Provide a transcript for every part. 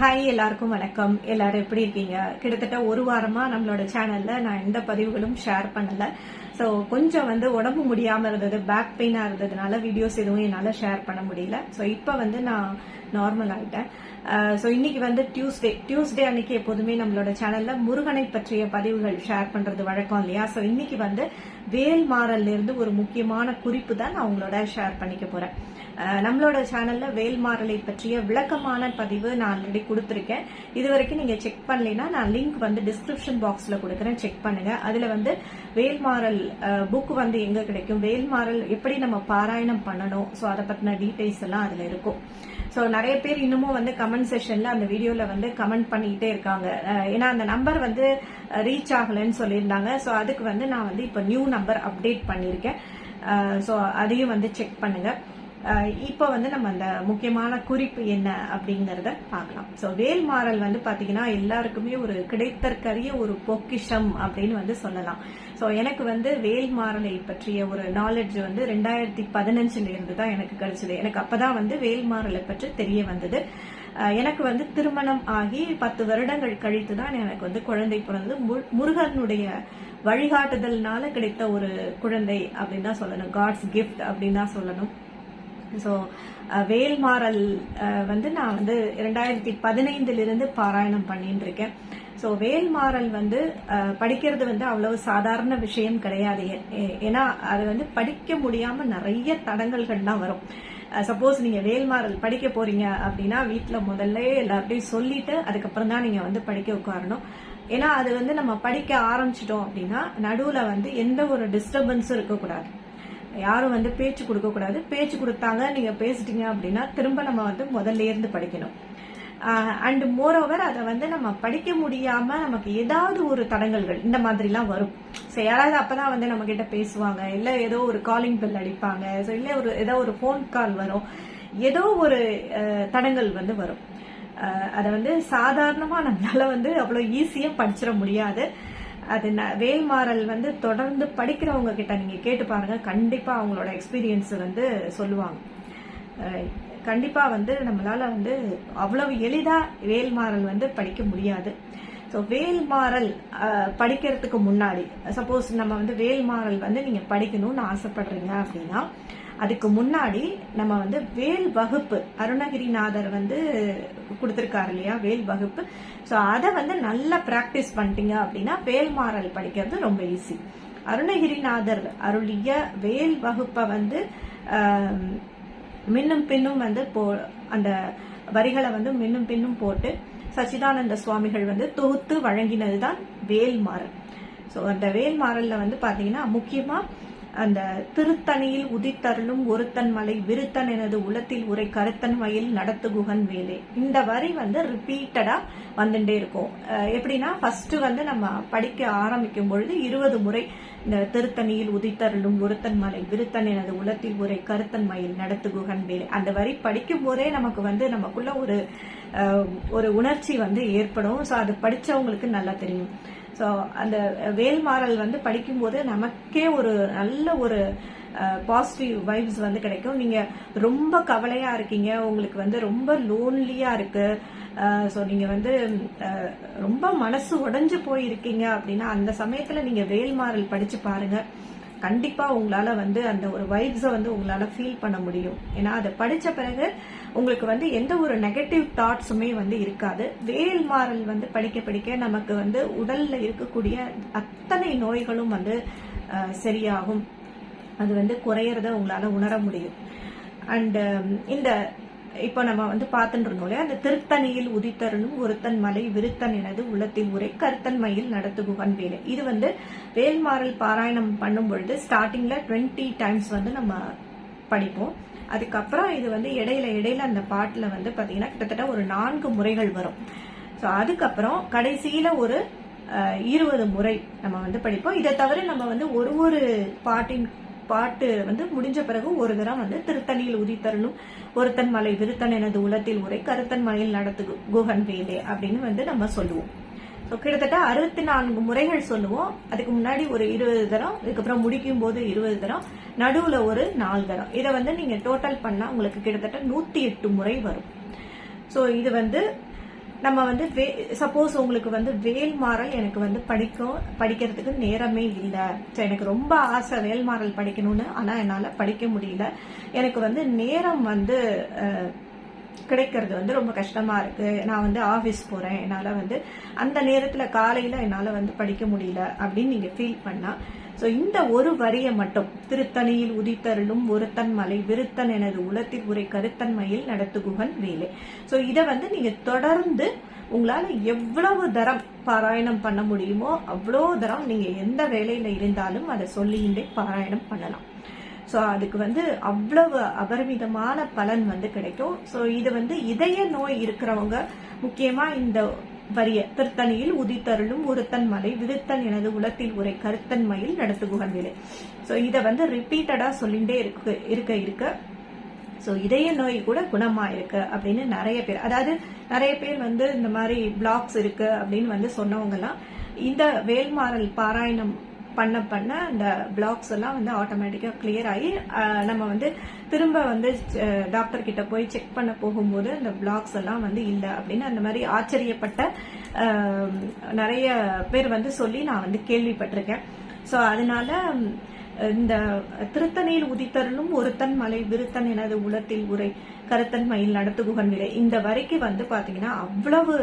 Hi எல்லாருக்கும் வணக்கம். எல்லாரும் எப்படி இருக்கீங்க? கிட்டத்தட்ட ஒரு வாரமா நம்மளோட சேனல்ல நான் எந்த பதிவுகளும் ஷேர் பண்ணல. ஸோ கொஞ்சம் வந்து உடம்பு முடியாமல் இருந்தது பேக் பெயினாக இருந்ததுனால வீடியோஸ் எதுவும் என்னால் ஷேர் பண்ண முடியல. ஸோ இப்போ வந்து நான் நார்மல் ஆகிட்டேன் ஸோ இன்னைக்கு வந்து டியூஸ்டே டியூஸ்டே அன்னைக்கு எப்போதுமே நம்மளோட சேனலில் முருகனை பற்றிய பதிவுகள் ஷேர் பண்ணுறது வழக்கம் இல்லையா? ஸோ இன்னைக்கு வந்து வேல் ஒரு முக்கியமான குறிப்பு தான் நான் உங்களோட ஷேர் பண்ணிக்க போகிறேன் நம்மளோட சேனலில் வேல்மாறலை பற்றிய விளக்கமான பதிவு நான் ஆல்ரெடி கொடுத்துருக்கேன். இது வரைக்கும் நீங்கள் செக் பண்ணலைன்னா நான் லிங்க் வந்து டிஸ்கிரிப்ஷன் பாக்ஸில் கொடுக்குறேன். செக் பண்ணுங்கள் அதில் வந்து வேல்மாறல் புக் வந்து எங்கே கிடைக்கும்? வேல்மாறல் எப்படி நம்ம பாராயணம் பண்ணணும்? ஸோ அதை பற்றின டீட்டெயில்ஸ் எல்லாம் அதில் இருக்கும். ஸோ நிறைய பேர் இன்னமும் வந்து கமெண்ட் செஷன்ல அந்த வீடியோல வந்து கமெண்ட் பண்ணிக்கிட்டே இருக்காங்க. ஏன்னா அந்த நம்பர் வந்து ரீச் ஆகலைன்னு சொல்லியிருந்தாங்க. ஸோ அதுக்கு வந்து நான் வந்து இப்போ நியூ நம்பர் அப்டேட் பண்ணியிருக்கேன். ஸோ அதையும் வந்து செக் பண்ணுங்க. இப்போ வந்து நம்ம அந்த முக்கியமான குறிப்பு என்ன அப்படிங்கிறத பார்க்கலாம். ஸோ வேல்மாறல் வந்து பார்த்தீங்கன்னா எல்லாருக்குமே ஒரு கிடைத்தற்கரிய ஒரு பொக்கிஷம் அப்படின்னு வந்து சொல்லலாம். ஸோ எனக்கு வந்து வேல்மாறலை பற்றிய ஒரு நாலெட்ஜ் வந்து ரெண்டாயிரத்தி பதினஞ்சுல இருந்து தான் எனக்கு கிடைச்சது. எனக்கு அப்பதான் வந்து வேல்மாறலை பற்றி தெரிய வந்தது. எனக்கு வந்து திருமணம் ஆகி பத்து வருடங்கள் கழித்து தான் எனக்கு வந்து குழந்தை பிறந்தது. முருகனுடைய வழிகாட்டுதல்னால கிடைத்த ஒரு குழந்தை அப்படின்னு தான் சொல்லணும். காட்ஸ் கிஃப்ட் அப்படின்னு தான் சொல்லணும். ஸோ uh, வேல்மாறல் uh, வந்து நான் வந்து ரெண்டாயிரத்தி பதினைந்திலிருந்து பாராயணம் பண்ணிட்டு இருக்கேன் ஸோ வேல்மாறல் வந்து uh, படிக்கிறது வந்து அவ்வளவு சாதாரண விஷயம் கிடையாது. ஏ- ஏன்னா அது வந்து படிக்க முடியாம நிறைய தடங்கல்கள்லாம் வரும். சப்போஸ் நீங்க வேல்மாறல் படிக்க போறீங்க அப்படின்னா வீட்டில் முதல்ல எல்லார்ட்டையும் சொல்லிட்டு அதுக்கப்புறம் தான் நீங்க வந்து படிக்க உட்காரணும். ஏன்னா அது வந்து நம்ம படிக்க ஆரம்பிச்சிட்டோம் அப்படின்னா நடுவுல வந்து எந்த ஒரு டிஸ்டர்பன்ஸும் இருக்கக்கூடாது. யாரும் வந்து பேச்சு கொடுக்க கூடாது. பேச்சு கொடுத்தாங்க நீங்க பேசிட்டீங்க அப்படின்னா திரும்ப நம்ம வந்து முதல்ல இருந்து படிக்கணும். அண்ட் மோர் ஓவர் அதை வந்து நம்ம படிக்க முடியாம நமக்கு ஏதாவது ஒரு தடங்கல்கள் இந்த மாதிரிலாம் வரும். ஸோ யாராவது அப்பதான் வந்து நம்ம கிட்ட பேசுவாங்க. இல்ல ஏதோ ஒரு காலிங் பெல் அடிப்பாங்க. ஸோ இல்ல ஒரு ஏதோ ஒரு ஃபோன் கால் வரும். ஏதோ ஒரு தடங்கல் வந்து வரும். அதை வந்து சாதாரணமா நம்மளால வந்து அவ்வளவு ஈஸியா படிச்சிட முடியாது. அது ந- வேல்மாறல் வந்து தொடர்ந்து படிக்கிறவங்க கிட்ட நீங்கள் கேட்டு பாருங்க. கண்டிப்பாக அவங்களோட எக்ஸ்பீரியன்ஸ் வந்து சொல்லுவாங்க. கண்டிப்பாக வந்து நம்மளால் வந்து அவ்வளவு எளிதாக வேல்மாறல் வந்து படிக்க முடியாது. ஸோ வேல்மாறல் படிக்கிறதுக்கு முன்னாடி சப்போஸ் நம்ம வந்து வேல்மாறல் வந்து நீங்கள் படிக்கணும்னு ஆசைப்படுறீங்க அப்படின்னா அதுக்கு முன்னாடி நம்ம வந்து வேல் வகுப்பு அருணகிரிநாதர் வந்து கொடுத்துருக்காரு இல்லையா வேல் வகுப்பு. ஸோ அதை வந்து நல்லா ப்ராக்டிஸ் பண்ணிட்டீங்க அப்படின்னா வேல்மாறல் படிக்கிறது ரொம்ப ஈஸி அருணகிரிநாதர் அருளிய வேல் வகுப்பை வந்து மின்னும் பின்னும் வந்து போ அந்த வரிகளை வந்து மின்னும் பின்னும் போட்டு சச்சிதானந்த சுவாமிகள் வந்து தொகுத்து வழங்கினது தான் வேல்மாறல் ஸோ அந்த வேல்மாறல்ல வந்து பார்த்தீங்கன்னா முக்கியமாக அந்த திருத்தணியில் உதித்தருளும் ஒருத்தன் மலை விருத்தன் எனது உலத்தில் உரை கருத்தன் மயில் நடத்து குகன் வேலே. இந்த வரி வந்து ரிப்பீட்டடா வந்துட்டே இருக்கும். எப்படின்னா ஃபர்ஸ்ட் வந்து நம்ம படிக்க ஆரம்பிக்கும் பொழுது இருபது முறை இந்த திருத்தணியில் உதித்தருளும் ஒருத்தன் மலை விருத்தன் எனது உலத்தில் உரை கருத்தன் மயில் நடத்து குகன் வேலே. அந்த வரி படிக்கும் போதே நமக்கு வந்து நமக்குள்ள ஒரு ஒரு உணர்ச்சி வந்து ஏற்படும். ஸோ அது படிச்சவங்களுக்கு நல்லா தெரியும். ஸோ அந்த வேல்மாறல் வந்து படிக்கும்போது நமக்கே ஒரு நல்ல ஒரு பாசிட்டிவ் வைப்ஸ் வந்து கிடைக்கும். நீங்கள் ரொம்ப கவலையாக இருக்கீங்க. உங்களுக்கு வந்து ரொம்ப லோன்லியாக இருக்குது ஸோ நீங்கள் வந்து ரொம்ப மனசு உடஞ்சு போயிருக்கீங்க அப்படின்னா அந்த சமயத்தில் நீங்கள் வேல்மாறல் படித்து பாருங்கள் கண்டிப்பாக உங்களால் வந்து அந்த ஒரு வைப்ஸை வந்து உங்களால் ஃபீல் பண்ண முடியும். ஏன்னா அதை படித்த பிறகு உங்களுக்கு வந்து எந்த ஒரு நெகட்டிவ் தாட்ஸுமே வந்து இருக்காது. வேல் மாறல் வந்து படிக்க படிக்க நமக்கு வந்து உடலில் இருக்கக்கூடிய அத்தனை நோய்களும் வந்து சரியாகும். அது வந்து குறையிறத உங்களால் உணர முடியும். அண்ட் இந்த இப்போ நம்ம வந்து பார்த்துட்டு இருந்தோம் இல்லையா? அந்த திருத்தணியில் உதித்தருளும் ஒருத்தன் மலை விருத்தன் எனது உள்ளத்தில் உரை கருத்தன் மயில் நடத்து வேலை. இது வந்து வேல்மாறல் பாராயணம் பண்ணும் பொழுது ஸ்டார்டிங்ல டுவெண்ட்டி டைம்ஸ் வந்து நம்ம படிப்போம். அதுக்கப்புறம் இது வந்து இடையில இடையில அந்த பாட்டில் வந்து பார்த்தீங்கன்னா கிட்டத்தட்ட ஒரு நான்கு முறைகள் வரும். ஸோ அதுக்கப்புறம் கடைசியில ஒரு இருபது முறை நம்ம வந்து படிப்போம். இதை தவிர நம்ம வந்து ஒரு ஒரு பாட்டின் பாட்டு வந்து முடிஞ்ச பிறகு ஒரு தரம் வந்து திருத்தணியில் உதித்தரணும். ஒருத்தன் மலை விருத்தன் எனது உலத்தில் உரை கருத்தன் மலையில் நடத்து குகன் வேலே அப்படின்னு வந்து நம்ம சொல்லுவோம். ஸோ கிட்டத்தட்ட அறுபத்தி நான்கு முறைகள் சொல்லுவோம். அதுக்கு முன்னாடி ஒரு இருபது தரம் இதுக்கப்புறம் முடிக்கும் போது இருபது தரம் நடுவுல ஒரு நாலு தரம் இதை வந்து நீங்க டோட்டல் பண்ணா உங்களுக்கு கிட்டத்தட்ட நூத்தி எட்டு முறை வரும். ஸோ இது வந்து நம்ம வந்து வே சப்போஸ் உங்களுக்கு வந்து வேல்மாறல் எனக்கு வந்து படிக்கும் படிக்கிறதுக்கு நேரமே இல்லை. ஸோ எனக்கு ரொம்ப ஆசை வேல்மாறல் படிக்கணும்னு ஆனால் என்னால் படிக்க முடியல. எனக்கு வந்து நேரம் வந்து கிடைக்கிறது வந்து ரொம்ப கஷ்டமாக இருக்குது நான் வந்து ஆஃபீஸ் போகிறேன் என்னால் வந்து அந்த நேரத்தில் காலையில் என்னால் வந்து படிக்க முடியல அப்படின்னு நீங்கள் ஃபீல் பண்ணால் ஸோ இந்த ஒரு வரியை மட்டும் திருத்தணியில் உதித்தருளும் ஒருத்தன் மலை விருத்தன் எனது உலத்தில் உரை கருத்தன்மையில் நடத்துகுகன் வேலை. ஸோ இதை வந்து நீங்கள் தொடர்ந்து உங்களால் எவ்வளவு தரம் பாராயணம் பண்ண முடியுமோ அவ்வளோ தரம் நீங்கள் எந்த வேலையில் இருந்தாலும் அதை சொல்லிகிட்டே பாராயணம் பண்ணலாம். ஸோ அதுக்கு வந்து அவ்வளவு அபரிமிதமான பலன் வந்து கிடைக்கும். ஸோ இது வந்து இதய நோய் இருக்கிறவங்க முக்கியமாக இந்த வரிய திருத்தணியில் உதித்தருளும் ஒருத்தன் மலை விருத்தன் எனது உலத்தில் உரை கருத்தன்மையில் நடத்துகுகன் வேலை ஸோ இதை வந்து ரிப்பீட்டடாக சொல்லிகிட்டே இருக்கு இருக்க இருக்க. ஸோ இதய நோய் கூட குணமாயிருக்கு அப்படின்னு நிறைய பேர் அதாவது நிறைய பேர் வந்து இந்த மாதிரி பிளாக்ஸ் இருக்கு அப்படின்னு வந்து சொன்னவங்கலாம் இந்த வேல்மாறல் பாராயணம் பண்ண பண்ண அந்த பிளாக்ஸ் எல்லாம் வந்து ஆட்டோமேட்டிக்காக கிளியர் ஆகி நம்ம வந்து திரும்ப வந்து டாக்டர் கிட்ட போய் செக் பண்ண போகும்போது அந்த பிளாக்ஸ் எல்லாம் வந்து இல்லை அப்படின்னு அந்த மாதிரி ஆச்சரியப்பட்ட நிறைய பேர் வந்து சொல்லி நான் வந்து கேள்விப்பட்டிருக்கேன். ஸோ அதனால இந்த திருத்தணியில் உதித்தருளும் ஒருத்தன் மலை விருத்தன் எனது உலத்தில் உரை கருத்தன் மயில் நடத்துகுகன் விலை. இந்த வரைக்கும் வந்து பாத்தீங்கன்னா அவ்வளவு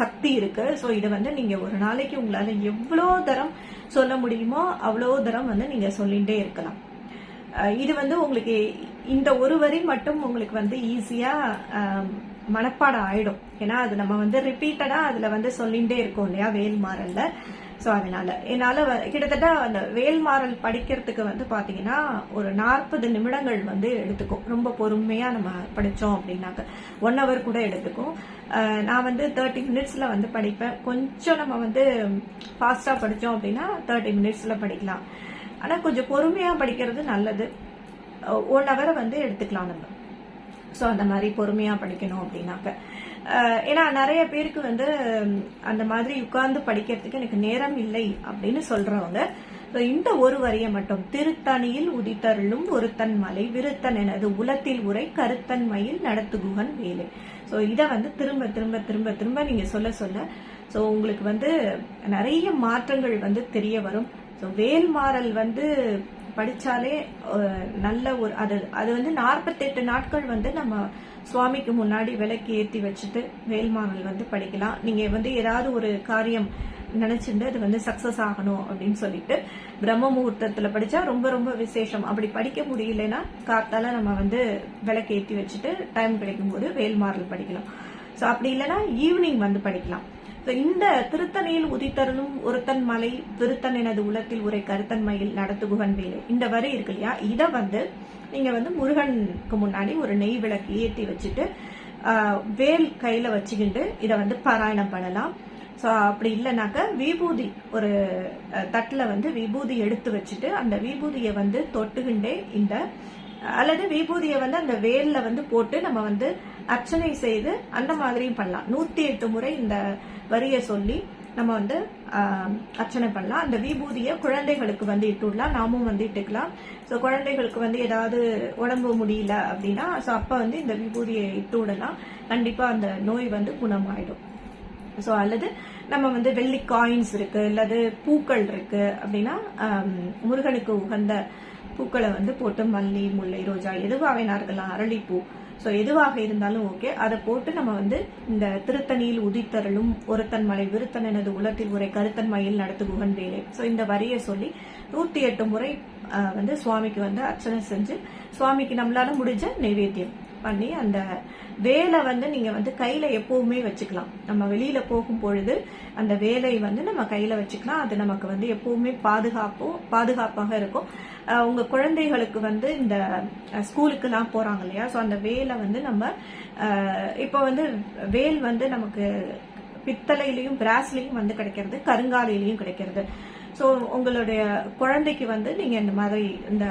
சக்தி இருக்கு. ஸோ இதை வந்து நீங்க ஒரு நாளைக்கு உங்களால எவ்வளோ தரம் சொல்ல முடியுமோ அவ்வளோ தரம் வந்து நீங்க சொல்லிட்டே இருக்கலாம். இது வந்து உங்களுக்கு இந்த ஒரு வரி மட்டும் உங்களுக்கு வந்து ஈஸியா மனப்பாடம் ஆயிடும். ஏன்னா அது நம்ம வந்து ரிப்பீட்டடா அதுல வந்து சொல்லிட்டே இருக்கோம் இல்லையா வேல்மாறல்ல ஸோ அதனால என்னால வ- கிட்டத்தட்ட அந்த வேல்மாறல் படிக்கிறதுக்கு வந்து பாத்தீங்கன்னா ஒரு நாற்பது நிமிடங்கள் வந்து எடுத்துக்கும். ரொம்ப பொறுமையா நம்ம படிச்சோம் அப்படின்னாக்க. ஒன் ஹவர் கூட எடுத்துக்கும். நான் வந்து தேர்ட்டி மினிட்ஸ்ல வந்து படிப்பேன். கொஞ்சம் நம்ம வந்து ஃபாஸ்டா படிச்சோம் அப்படின்னா தேர்ட்டி மினிட்ஸ்ல படிக்கலாம். ஆனா கொஞ்சம் பொறுமையா படிக்கிறது நல்லது. ஒன் ஹவரை வந்து எடுத்துக்கலாம் நம்ம. ஸோ அந்த மாதிரி பொறுமையாக படிக்கணும் அப்படின்னாக்க. ஏன்னா நிறைய பேருக்கு வந்து அந்த மாதிரி உட்கார்ந்து படிக்கிறதுக்கு எனக்கு நேரம் இல்லை அப்படின்னு சொல்றவங்க ஸோ இந்த ஒரு வரியை மட்டும் திருத்தணியில் உதித்தருளும் ஒருத்தன் மலை விருத்தன் எனது உலத்தில் உரை கருத்தன் மயில் நடத்துகுகன் வேலை. ஸோ இதை வந்து திரும்ப திரும்ப திரும்ப திரும்ப நீங்க சொல்ல சொல்ல ஸோ உங்களுக்கு வந்து நிறைய மாற்றங்கள் வந்து தெரிய வரும். ஸோ வேல்மாறல் வந்து படித்தாலே நல்ல ஒரு அது அது வந்து நாற்பத்தெட்டு நாட்கள் வந்து நம்ம சுவாமிக்கு முன்னாடி விளக்கு ஏற்றி வச்சுட்டு வேல்மாறல் வந்து படிக்கலாம். நீங்கள் வந்து ஏதாவது ஒரு காரியம் நினைச்சிட்டு அது வந்து சக்ஸஸ் ஆகணும் அப்படின்னு சொல்லிட்டு பிரம்ம முகூர்த்தத்தில் படித்தா ரொம்ப ரொம்ப விசேஷம். அப்படி படிக்க முடியலன்னா காத்தால நம்ம வந்து விளக்கு ஏற்றி வச்சுட்டு டைம் கிடைக்கும் போது படிக்கலாம். ஸோ அப்படி இல்லைன்னா ஈவினிங் வந்து படிக்கலாம். இந்த திருத்தணியில் உதித்தருளும் ஒருத்தன் மலை திருத்தன் எனது உலத்தில் உரை கருத்தன்மையில் நடத்துகுகன் வேலை இந்த வரி இருக்கு இல்லையா? இதை வந்து நீங்க வந்து முருகனுக்கு முன்னாடி ஒரு நெய் விளக்கு ஏற்றி வச்சுட்டு வேல் கையில வச்சுக்கிட்டு இதை வந்து பாராயணம் பண்ணலாம். ஸோ அப்படி இல்லைனாக்க விபூதி ஒரு தட்டில் வந்து விபூதி எடுத்து வச்சுட்டு அந்த விபூதியை வந்து தொட்டுகிண்டே இந்த அல்லது விபூதியை வந்து அந்த வேல்ல வந்து போட்டு நம்ம வந்து அர்ச்சனை செய்து அந்த மாதிரியும் பண்ணலாம். நூத்தி எட்டு முறை இந்த வரியை சொல்லி நம்ம வந்து அர்ச்சனை பண்ணலாம். அந்த விபூதியை குழந்தைகளுக்கு வந்து இட்டுடலாம் நாமும் வந்து இட்டுக்கலாம். ஸோ குழந்தைகளுக்கு வந்து ஏதாவது உடம்பு முடியல அப்படின்னா ஸோ அப்போ வந்து இந்த விபூதியை இட்டு விடலாம். கண்டிப்பாக அந்த நோய் வந்து குணமாயிடும். ஸோ அல்லது நம்ம வந்து வெள்ளி காயின்ஸ் இருக்கு அல்லது பூக்கள் இருக்கு அப்படின்னா முருகனுக்கு உகந்த பூக்களை வந்து போட்டு மல்லி முல்லை ரோஜா எதுவாக வேணா இருக்கலாம் அரளிப்பூ. ஸோ எதுவாக இருந்தாலும் ஓகே அதை போட்டு நம்ம வந்து இந்த திருத்தணியில் உதித்தருளும் ஒருத்தன் மலை விருத்தன் எனது உலத்தில் உரை கருத்தன் மயில் நடத்து குகன் வேலை. ஸோ இந்த வரியை சொல்லி நூற்றி எட்டு முறை வந்து சுவாமிக்கு வந்து அர்ச்சனை செஞ்சு சுவாமிக்கு நம்மளால முடிஞ்ச நைவேத்தியம். பண்ணி அந்த வேலை வந்து நீங்க வந்து கையில எப்பவுமே வச்சுக்கலாம். நம்ம வெளியில போகும் பொழுது அந்த வேலை வந்து நம்ம கையில வச்சுக்கலாம். அது நமக்கு வந்து எப்பவுமே பாதுகாப்பும் பாதுகாப்பாக இருக்கும். அஹ் உங்க குழந்தைகளுக்கு வந்து இந்த அஹ், ஸ்கூலுக்குலாம் போறாங்க இல்லையா? ஸோ அந்த வேலை வந்து நம்ம இப்போ வந்து வேல் வந்து நமக்கு பித்தளையிலையும் பிராஸ்லையும் வந்து கிடைக்கிறது கருங்காலையிலையும் கிடைக்கிறது. ஸோ உங்களுடைய குழந்தைக்கு வந்து நீங்க இந்த மாதிரி இந்த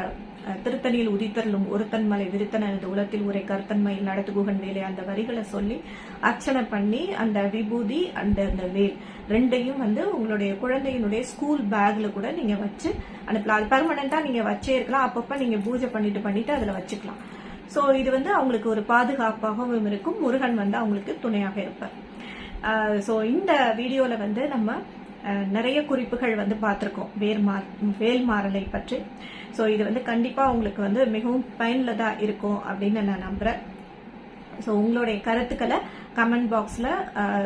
திருத்தணியில் உதித்தருளும் ஒருத்தன் மலை விருத்தன் எனது உலத்தில் உரை கருத்தன்மையில் நடத்து குகன் வேலை அந்த வரிகளை சொல்லி அர்ச்சனை பண்ணி அந்த விபூதி அந்த அந்த வேல் ரெண்டையும் வந்து உங்களுடைய குழந்தையினுடைய ஸ்கூல் பேக்ல கூட நீங்க வச்சு அனுப்பலாம். அது பர்மனண்டா நீங்க வச்சே இருக்கலாம். அப்பப்ப நீங்க பூஜை பண்ணிட்டு பண்ணிட்டு அதுல வச்சுக்கலாம். ஸோ இது வந்து அவங்களுக்கு ஒரு பாதுகாப்பாகவும் இருக்கும். முருகன் வந்து அவங்களுக்கு துணையாக இருப்பார். ஸோ இந்த வீடியோவில் வந்து நம்ம நிறைய குறிப்புகள் வந்து பார்த்துருக்கோம். வேர்மார் வேல்மாறலை பற்றி. ஸோ இது வந்து கண்டிப்பாக உங்களுக்கு வந்து மிகவும் பயனுள்ளதாக இருக்கும் அப்படின்னு நான் நம்புகிறேன் ஸோ உங்களுடைய கருத்துக்களை கமெண்ட் பாக்ஸில்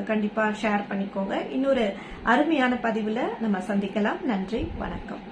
கண்டிப்பாக ஷேர் பண்ணிக்கோங்க. இன்னொரு அருமையான பதிவில் நம்ம சந்திக்கலாம். நன்றி வணக்கம்.